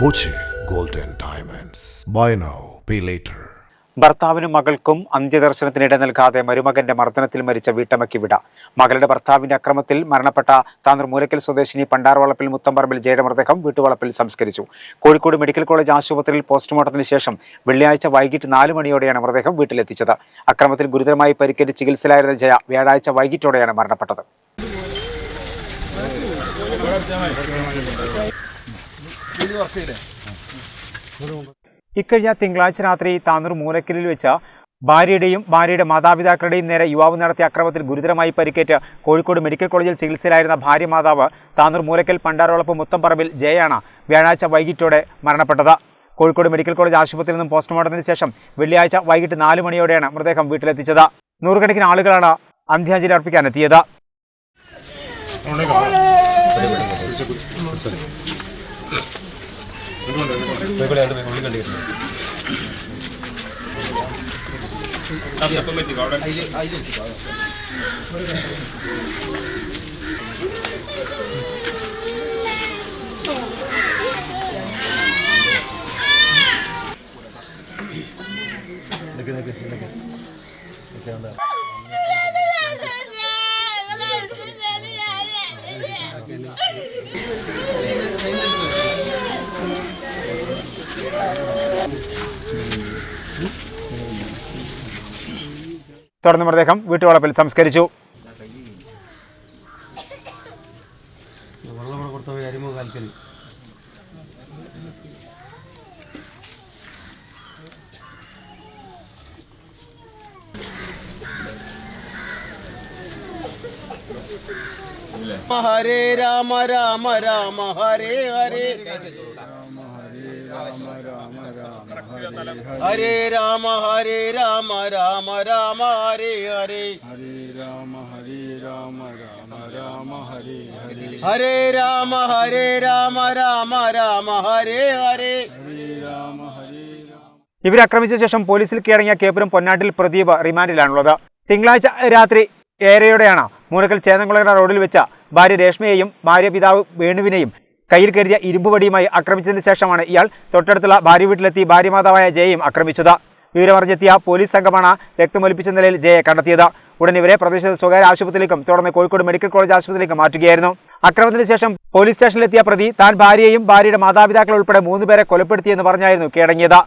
Boche golden diamonds. Buy now pay later ഭർത്താവിനും മകൾക്കും അന്ത്യദർശനത്തിനിടെ നൽകാതെ മരുമകന്റെ മർദ്ദനത്തിൽ മരിച്ച വീട്ടമ്മയ്ക്ക് വിട. മകളുടെ ഭർത്താവിന്റെ അക്രമത്തിൽ മരണപ്പെട്ട താന്നൂർ മൂലക്കൽ സ്വദേശിനി പണ്ടാർവളപ്പിൽ മുത്തമ്പറമ്പിൽ ജയുടെ മൃതദേഹം വീട്ടുവളപ്പിൽ സംസ്കരിച്ചു. കോഴിക്കോട് മെഡിക്കൽ കോളേജ് ആശുപത്രിയിൽ പോസ്റ്റ്മോർട്ടത്തിന് ശേഷം വെള്ളിയാഴ്ച വൈകിട്ട് നാല് മണിയോടെയാണ് മൃതദേഹം വീട്ടിലെത്തിച്ചത്. അക്രമത്തിൽ ഗുരുതരമായി പരിക്കേറ്റ് ചികിത്സയിലായിരുന്ന ജയ വ്യാഴാഴ്ച വൈകിട്ടോടെയാണ് മരണപ്പെട്ടത്. ഇക്കഴിഞ്ഞ തിങ്കളാഴ്ച രാത്രി താനൂർ മൂലക്കലിൽ വെച്ച ഭാര്യയുടെയും ഭാര്യയുടെ മാതാപിതാക്കളുടെയും നേരെ യുവാവ് നടത്തിയ അക്രമത്തിൽ ഗുരുതരമായി പരിക്കേറ്റ് കോഴിക്കോട് മെഡിക്കൽ കോളേജിൽ ചികിത്സയിലായിരുന്ന ഭാര്യ മാതാവ് താന്നൂർ മൂലക്കൽ പണ്ടാരോളപ്പ് മുത്തംപറമ്പിൽ ജയാണ് വ്യാഴാഴ്ച വൈകിട്ടോടെ മരണപ്പെട്ടത്. കോഴിക്കോട് മെഡിക്കൽ കോളേജ് ആശുപത്രിയിൽ നിന്നും പോസ്റ്റ്മോർട്ടത്തിന് ശേഷം വെള്ളിയാഴ്ച വൈകിട്ട് നാല് മണിയോടെയാണ് മൃതദേഹം വീട്ടിലെത്തിച്ചത്. നൂറുകണക്കിന് ആളുകളാണ് അന്ത്യാഞ്ജലി അർപ്പിക്കാനെത്തിയത്. തുടർന്ന് മൃതദേഹം വീട്ടുവളപ്പിൽ സംസ്കരിച്ചു വെള്ളം കൂടെ മൃതദേഹം വീട്ടുവളപ്പിൽ സംസ്കരിച്ചു. ഹരേ രാമ രാമ രാമ ഹരേ ഹരേ. ഹരേ രാമ ഹരേ രാമ രാമ രാമ ഹരേ ഹരേ. ഹരേ രാമ ഹരേ രാമ രാമ രാമ ഹരേ ഹരേ. ഹരേ രാമ ഹരേ രാമ രാമ രാമ ഹരേ ഹരേ. ഹരേ രാമ ഹരേ രാമ. ഇവരെ ആക്രമിച്ച ശേഷം പോലീസിൽ കീഴടങ്ങിയ കേപ്പുരം പൊന്നാട്ടിൽ പ്രദീപ് റിമാൻഡിലാണുള്ളത്. തിങ്കളാഴ്ച രാത്രി ഏഴരയോടെയാണ് മൂലക്കൽ ചേന്നംകുളങ്ങര റോഡിൽ വെച്ച ഭാര്യ രേഷ്മയെയും ഭാര്യ പിതാവ് വേണുവിനെയും കയ്യിൽ കരുതിയ ഇരുമ്പുവടിയുമായി ആക്രമിച്ചതിന് ശേഷമാണ് ഇയാൾ തൊട്ടടുത്തുള്ള ഭാര്യ വീട്ടിലെത്തി ഭാര്യമാതാവായ ജയയും ആക്രമിച്ചത്. വിവരമറിഞ്ഞെത്തിയ പോലീസ് സംഘമാണ് രക്തമൊലിപ്പിച്ച നിലയിൽ ജയയെ കണ്ടെത്തിയത്. ഉടൻ ഇവരെ പ്രദേശത്തെ സ്വകാര്യ ആശുപത്രിയിലേക്കും തുടർന്ന് കോഴിക്കോട് മെഡിക്കൽ കോളേജ് ആശുപത്രിയിലേക്കും മാറ്റുകയായിരുന്നു. അക്രമത്തിന് ശേഷം പോലീസ് സ്റ്റേഷനിലെത്തിയ പ്രതി താൻ ഭാര്യയെയും ഭാര്യയുടെ മാതാപിതാക്കൾ ഉൾപ്പെടെ മൂന്നുപേരെ കൊലപ്പെടുത്തിയെന്ന് പറഞ്ഞായിരുന്നു കീഴടങ്ങിയത്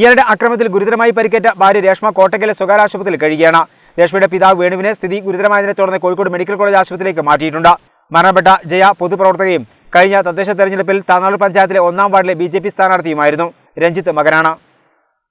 ഇയാളുടെ അക്രമത്തിൽ ഗുരുതരമായി പരിക്കേറ്റ ഭാര്യ രേഷ്മ കോട്ടക്കലെ സ്വകാര്യ ആശുപത്രിയിൽ കഴിയുകയാണ്. രേഷ്മയുടെ പിതാവ് വേണുവിനെ സ്ഥിതി ഗുരുതരമായതിനെ തുടർന്ന് കോഴിക്കോട് മെഡിക്കൽ കോളേജ് ആശുപത്രിയിലേക്ക് മാറ്റിയിട്ടുണ്ട്. മരണപ്പെട്ട ജയ പൊതുപ്രവർത്തകയും കഴിഞ്ഞ തദ്ദേശ തെരഞ്ഞെടുപ്പിൽ താനാളൂർ പഞ്ചായത്തിലെ ഒന്നാം വാർഡിലെ ബി സ്ഥാനാർത്ഥിയുമായിരുന്നു രഞ്ജിത്ത് മകനാണ്.